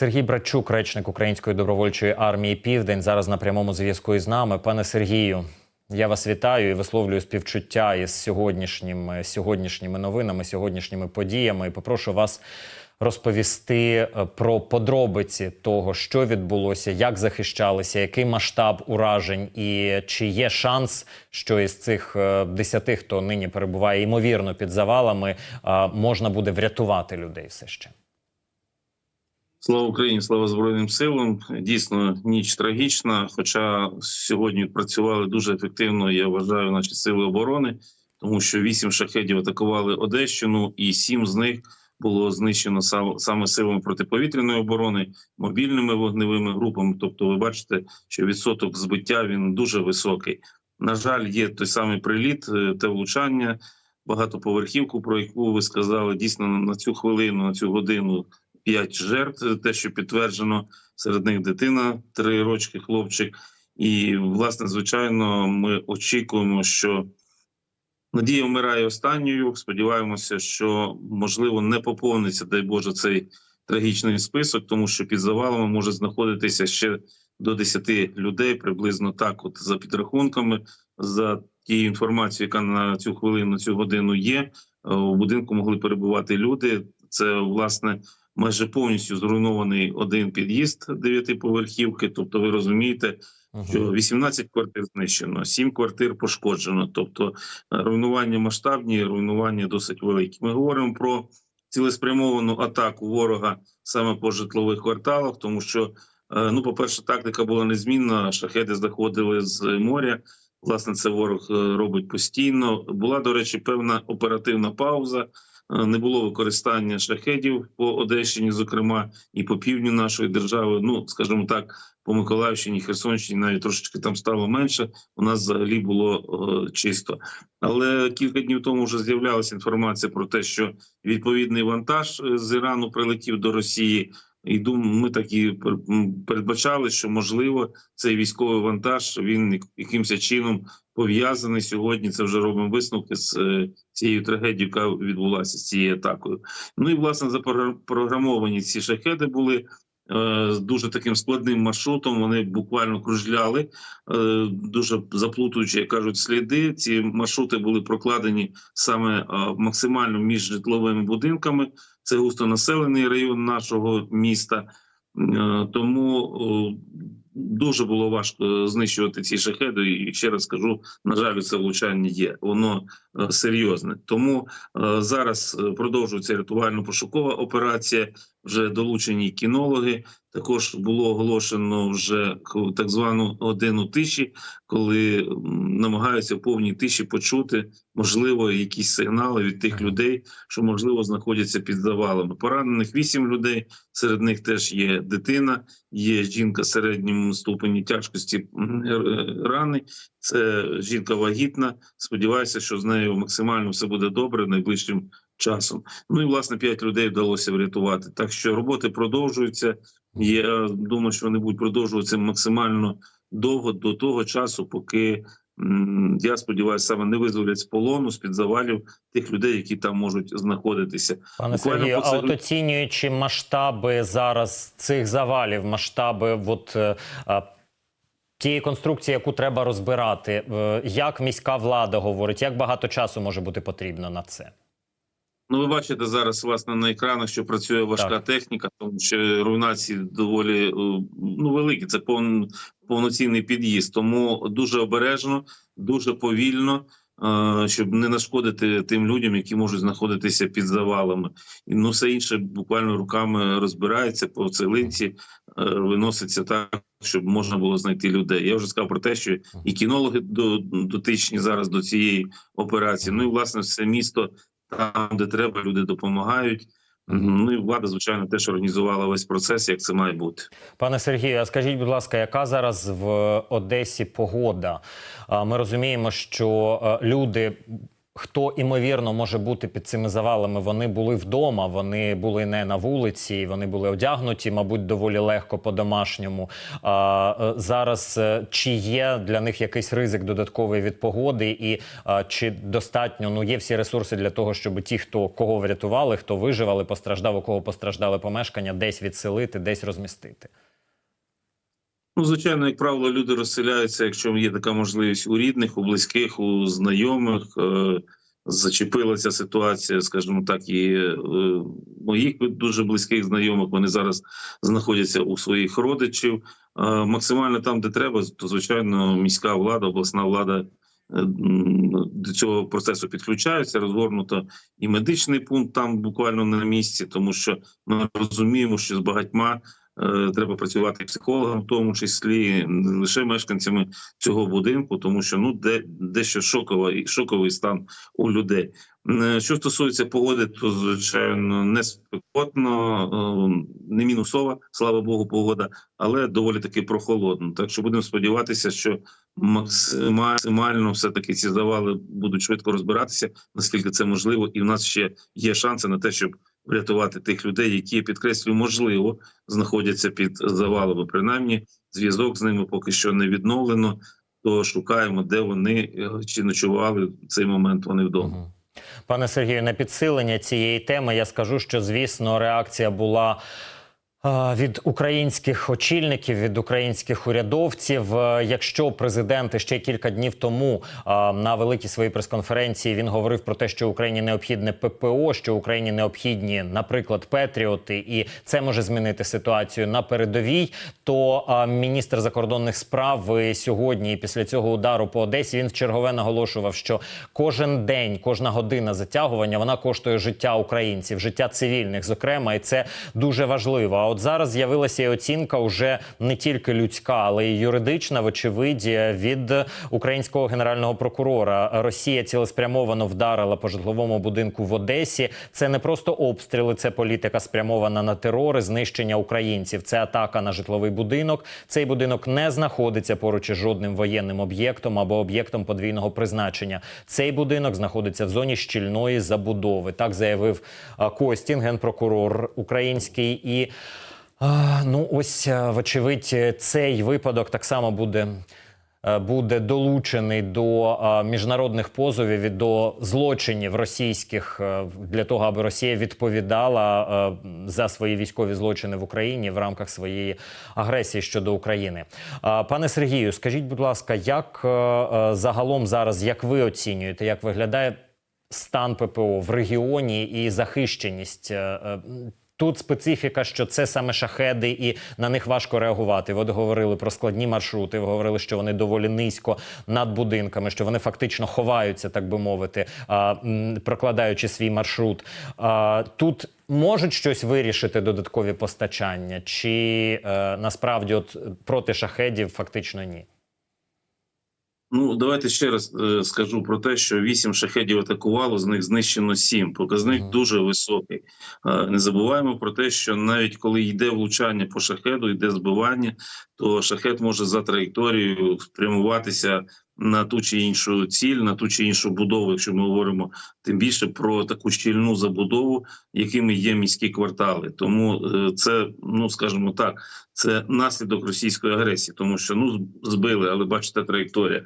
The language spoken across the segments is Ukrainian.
Сергій Братчук, речник Української добровольчої армії Південь, зараз на прямому зв'язку із нами. Пане Сергію, я вас вітаю і висловлюю співчуття із сьогоднішніми, сьогоднішніми новинами, сьогоднішніми подіями. І попрошу вас розповісти е, про подробиці того, що відбулося, як захищалися, який масштаб уражень, і чи є шанс, що із цих е, десяти, хто нині перебуває ймовірно під завалами, е, можна буде врятувати людей все ще. Слава Україні, слава Збройним силам. Дійсно, ніч трагічна. Хоча сьогодні працювали дуже ефективно, я вважаю, наші сили оборони, тому що вісім шахедів атакували Одещину, і сім з них було знищено саме силами протиповітряної оборони, мобільними вогневими групами. Тобто, ви бачите, що відсоток збиття він дуже високий. На жаль, є той самий приліт, е, те влучання, багатоповерхівку, про яку ви сказали. Дійсно, на цю хвилину, на цю годину п'ять жертв, те, що підтверджено, серед них дитина, три рочки, хлопчик. І, власне, звичайно, ми очікуємо, що надія вмирає останньою. Сподіваємося, що можливо не поповниться, дай Боже, цей трагічний список, тому що під завалами може знаходитися ще до 10 людей, приблизно так, от за підрахунками, за тією інформацією, яка на цю хвилину, цю годину є. е, У будинку могли перебувати люди. Це власне майже повністю зруйнований один під'їзд дев'ятиповерхівки. Тобто, ви розумієте, що 18 квартир знищено, 7 квартир пошкоджено. Тобто е, руйнування масштабні, руйнування досить великі. Ми говоримо про цілеспрямовану атаку ворога саме по житлових кварталах, тому що, е, ну, по-перше, тактика була незмінна. Шахеди заходили з моря. Власне, це ворог е, робить постійно. Була, до речі, певна оперативна пауза. Е, Не було використання шахедів по Одещині, зокрема, і по півдню нашої держави. Ну, скажімо так, по Миколаївщині, Херсонщині навіть трошечки там стало менше. У нас взагалі було е, чисто. Але кілька днів тому вже з'являлася інформація про те, що відповідний вантаж е, з Ірану прилетів до Росії. І ми так і передбачали, що можливо цей військовий вантаж він як- якимось чином пов'язаний сьогодні. Це вже робимо висновки з е, цією трагедією, яка відбулася з цією атакою. Ну і власне запрограмовані ці шахеди були е, з дуже таким складним маршрутом. Вони буквально кружляли, е, дуже заплутуючи, як кажуть, сліди. Ці маршрути були прокладені саме максимально між житловими будинками. Це густонаселений район нашого міста. Е, Тому дуже було важко знищувати ці шахеди. І ще раз скажу: на жаль, це влучання є. Воно е, серйозне. Тому е, зараз продовжується рятувально-пошукова операція. Вже долучені кінологи. Також було оголошено вже так звану годину тиші, коли намагаються в повній тиші почути можливо якісь сигнали від тих людей, що можливо знаходяться під завалами. Поранених вісім людей. Серед них теж є дитина, є жінка середньому ступені тяжкості е, рани. Це жінка вагітна. Сподіваюся, що з нею максимально все буде добре найближчим часом. Ну і власне п'ять людей вдалося врятувати. Так що роботи продовжуються. Я думаю, що вони будуть продовжуватися максимально довго до того часу, поки я сподіваюся, саме не визволять з полону з під завалів тих людей, які там можуть знаходитися. Пане Буквально Сергію, по а от оцінюючи масштаби зараз цих завалів, масштаби от, е, е, тієї конструкції, яку треба розбирати, е, як міська влада говорить, як багато часу може бути потрібно на це? Ну, ви бачите зараз власне на екранах, що працює важка Так. техніка, тому що руйнації доволі е, ну великі. Це повн, повноцінний під'їзд. Тому дуже обережно, дуже повільно, е, щоб не нашкодити тим людям, які можуть знаходитися під завалами. І, Ну, все інше буквально руками розбирається по цеглинці, е, виноситься так, щоб можна було знайти людей. Я вже сказав про те, що і кінологи до, дотичні зараз до цієї операції. Ну і власне все місто там, де треба, люди допомагають. Ну і влада, звичайно, теж організувала весь процес, як це має бути. Пане Сергію, а скажіть, будь ласка, яка зараз в Одесі погода? Ми розуміємо, що е, люди Хто імовірно може бути під цими завалами? Вони були вдома, вони були не на вулиці, вони були одягнуті, мабуть, доволі легко по-домашньому. А, е, зараз е, чи є для них якийсь ризик додатковий від погоди, і а, чи достатньо ну є всі ресурси для того, щоб ті, хто кого врятували, хто вижив, але постраждав, у кого постраждали помешкання, десь відселити, десь розмістити? Ну, звичайно, як правило, люди розселяються, якщо є така можливість у рідних, у близьких, у знайомих. Е, Зачепилася ситуація, скажімо так, і е, моїх дуже близьких знайомих. Вони зараз знаходяться у своїх родичів. Е, максимально там, де треба, то звичайно, міська влада, обласна влада до цього процесу підключаються. Розгорнуто і медичний пункт там буквально на місці, тому що ми розуміємо, що з багатьма треба працювати психологам, в тому числі не лише мешканцями цього будинку, тому що ну де дещо шоковий, шоковий стан у людей. Е, Що стосується погоди, то звичайно не спекотно, е, не мінусова, слава Богу, погода, але доволі таки прохолодно. Так що будемо сподіватися, що максимально все таки ці завали будуть швидко розбиратися, наскільки це можливо, і в нас ще є шанси на те, щоб врятувати тих людей, які підкреслюю, можливо, знаходяться під завалами. Принаймні, зв'язок з ними поки що не відновлено. То шукаємо, де вони е, чи ночували в цей момент. Вони вдома. Пане Сергію, на підсилення цієї теми я скажу, що звісно реакція була. Від українських очільників, від українських урядовців, Е, якщо президент ще кілька днів тому на великій своїй прес-конференції він говорив про те, що Україні необхідне ППО, що Україні необхідні, наприклад, Петріоти, і це може змінити ситуацію на передовій. То міністр закордонних справ е, сьогодні, і після цього удару по Одесі, він чергове наголошував, що кожен день, кожна година затягування вона коштує життя українців, життя цивільних, зокрема, і це дуже важливо. От зараз з'явилася і оцінка вже не тільки людська, але й юридична, вочевидь, від українського генерального прокурора. Росія цілеспрямовано вдарила по житловому будинку в Одесі. Це не просто обстріли, це політика спрямована на терор, і знищення українців. Це атака на житловий будинок. Цей будинок не знаходиться поруч із жодним воєнним об'єктом або об'єктом подвійного призначення. Цей будинок знаходиться в зоні щільної забудови. Так заявив Костін, генпрокурор український і. Ну, ось, е, вочевидь, е, цей випадок так само буде. е, Буде долучений до міжнародних позовів і до злочинів російських для того, аби Росія відповідала за свої військові злочини в Україні в рамках своєї агресії щодо України. Пане Сергію, скажіть, будь ласка, як загалом зараз, як ви оцінюєте, як виглядає стан ППО в регіоні і захищеність? Тут специфіка, що це саме шахеди, і на них важко реагувати. Ви говорили про складні маршрути. Ви говорили, що вони доволі низько над будинками, що вони фактично ховаються, так би мовити, прокладаючи свій маршрут. Тут можуть щось вирішити додаткові постачання, чи е, насправді от проти шахедів фактично ні. Ну давайте ще раз е, скажу про те, що вісім шахедів атакувало, з них знищено сім. Показник дуже високий. Е, не забуваємо про те, що навіть коли йде влучання по шахеду, йде збивання, то шахет може за траєкторією спрямуватися на ту чи іншу ціль, на ту чи іншу будову, якщо ми говоримо тим більше про таку щільну забудову, якими є міські квартали. Тому е, це, ну скажімо так, це наслідок російської агресії, тому що ну збили, але бачите, траєкторія.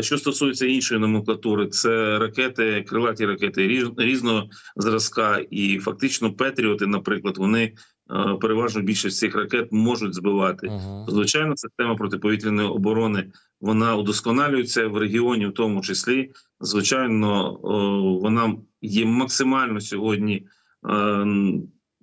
Що стосується іншої номенклатури, це ракети, крилаті ракети різ- різного зразка, і фактично Петріоти, наприклад, вони е, переважно більшість цих ракет можуть збивати. Угу. Звичайно, система протиповітряної оборони вона удосконалюється в регіоні, в тому числі. Звичайно, вона є максимально сьогодні е,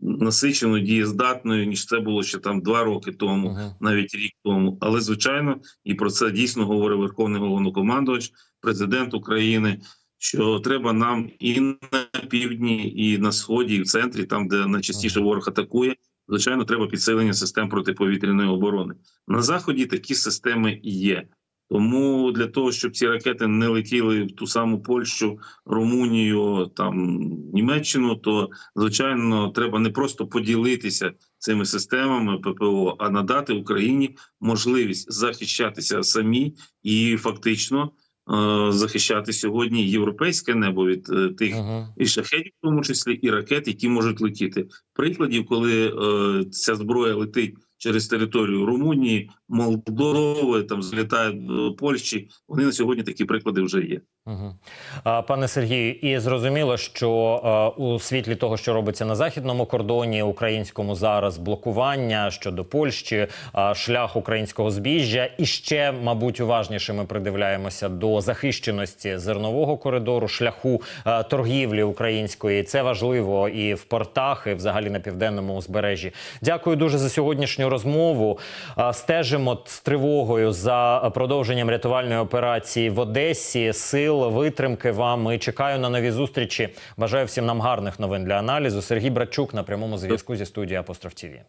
насиченою, дієздатною, ніж це було ще там два роки тому, Угу. навіть рік тому. Але звичайно, і про це дійсно говорив Верховний головнокомандувач, президент України. Що треба нам і на півдні, і на сході, і в центрі, там де найчастіше ворог атакує, звичайно, треба підсилення систем протиповітряної оборони. На заході такі системи є. Тому для того, щоб ці ракети не летіли в ту саму Польщу, Румунію, там Німеччину, то звичайно треба не просто поділитися цими системами ППО, а надати Україні можливість захищатися самі і фактично захищати сьогодні європейське небо від е, тих Угу. і шахетів, в тому числі і ракет, які можуть летіти. Прикладів, коли е, ця зброя летить через територію Румунії, Молдови, там злітає до Польщі. Вони на сьогодні такі приклади вже є. Пане Сергію, і зрозуміло, що е, у світлі того, що робиться на західному кордоні, українському зараз блокування щодо Польщі, е, шлях українського збіжжя, і ще, мабуть, уважніше ми придивляємося до захищеності зернового коридору, шляху е, торгівлі української. Це важливо і в портах, і взагалі на південному узбережжі. Дякую дуже за сьогоднішню розмову. Е, Стежимо з тривогою за продовженням рятувальної операції в Одесі. Сил витримки вам і чекаю на нові зустрічі. Бажаю всім нам гарних новин для аналізу. Сергій Братчук на прямому зв'язку зі студією Апостроф ТІВІ.